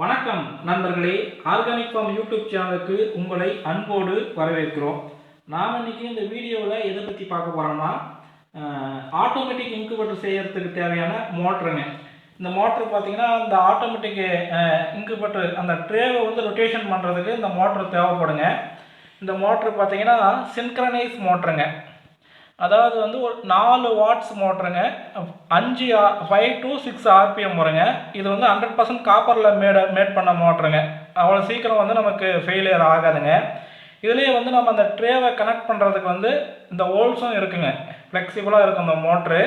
வணக்கம் நண்பர்களே organic farm YouTube சேனலுக்கு உங்களை அன்போடு வரவேற்கிறோம். நாம் இன்னைக்கு இந்த வீடியோவில் எதை பற்றி பார்க்க போகிறோம்னா ஆட்டோமேட்டிக் இன்குபேட்டர் செய்கிறதுக்கு தேவையான மோட்டருங்க. இந்த மோட்ரு பார்த்தீங்கன்னா இந்த ஆட்டோமேட்டிக் இன்குபேட்டர் அந்த ட்ரேவை வந்து ரொட்டேஷன் பண்ணுறதுக்கு இந்த மோட்டர் தேவைப்படுங்க. இந்த மோட்ரு பார்த்தீங்கன்னா சின்க்ரனைஸ் மோட்டருங்க. அதாவது வந்து ஒரு நாலு வாட்ஸ் மோட்டருங்க. அஞ்சு ஃபைவ் டு சிக்ஸ் ஆர்பிஎம் வருங்க இது வந்து ஹண்ட்ரட் பர்சன்ட் காப்பரில் மேட மேட் பண்ண மோட்டருங்க. அவ்வளோ சீக்கிரம் வந்து நமக்கு ஃபெயிலியர் ஆகாதுங்க. இதுலேயே வந்து நம்ம அந்த ட்ரேவை கனெக்ட் பண்ணுறதுக்கு வந்து இந்த ஹோல்ஸும் இருக்குங்க. ஃப்ளெக்சிபிளாக இருக்கும் இந்த மோட்ரு.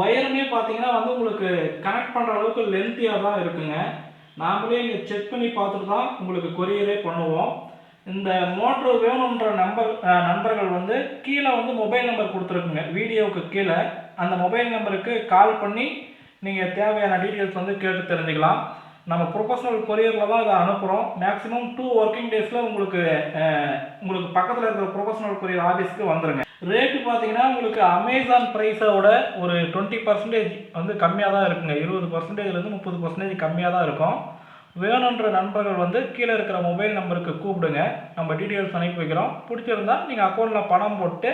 ஒயருமே பார்த்தீங்கன்னா வந்து உங்களுக்கு கனெக்ட் பண்ணுற அளவுக்கு லென்த்தியாக தான் இருக்குங்க. நாமளே இங்கே செக் பண்ணி பார்த்துட்டு தான் உங்களுக்கு கொரியரே பண்ணுவோம். இந்த மோட்ரு வேணுன்ற நம்பர் நண்பர்கள் வந்து கீழே வந்து மொபைல் நம்பர் கொடுத்துருக்குங்க. வீடியோவுக்கு கீழே. அந்த மொபைல் நம்பருக்கு கால் பண்ணி நீங்கள் தேவையான டீட்டெயில்ஸ் வந்து கேட்டு தெரிஞ்சுக்கலாம். நம்ம ப்ரொஃபஷனல் கொரியரில் தான் இதை அனுப்புகிறோம் மேக்ஸிமம் டூ ஒர்க்கிங் டேஸில் உங்களுக்கு உங்களுக்கு பக்கத்தில் இருக்கிற ப்ரொஃபஷனல் கொரியர் ஆஃபீஸ்க்கு வந்துருங்க. ரேட்டு பார்த்தீங்கன்னா உங்களுக்கு அமேசான் ப்ரைஸோட ஒரு டுவெண்ட்டி பர்சன்டேஜ் வந்து கம்மியாக தான் இருக்குங்க. இருபது பர்சன்டேஜ்லேருந்து முப்பது பர்சன்டேஜ் கம்மியாக தான் இருக்கும். வேணுன்ற நண்பர்கள் வந்து கீழே இருக்கிற மொபைல் நம்பருக்கு கூப்பிடுங்க. நம்ம டீட்டெயில்ஸ் அனுப்பி வைக்கிறோம். பிடிச்சிருந்தா நீங்கள் அக்கௌண்ட்டில் பணம் போட்டு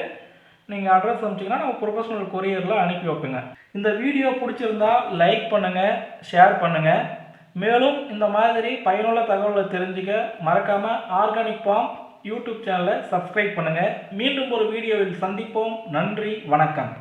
நீங்கள் அட்ரஸ் அனுப்பிச்சிங்கன்னா நம்ம ப்ரொஃபஷனல் கொரியரில் அனுப்பி வைப்போங்க. இந்த வீடியோ பிடிச்சிருந்தா லைக் பண்ணுங்கள் ஷேர் பண்ணுங்கள் மேலும் இந்த மாதிரி பயனுள்ள தகவலை தெரிஞ்சுக்க மறக்காமல் ஆர்கானிக் ஃபார்ம் யூடியூப் சேனலை சப்ஸ்கிரைப் பண்ணுங்கள் மீண்டும் ஒரு வீடியோவில் சந்திப்போம். நன்றி வணக்கம்.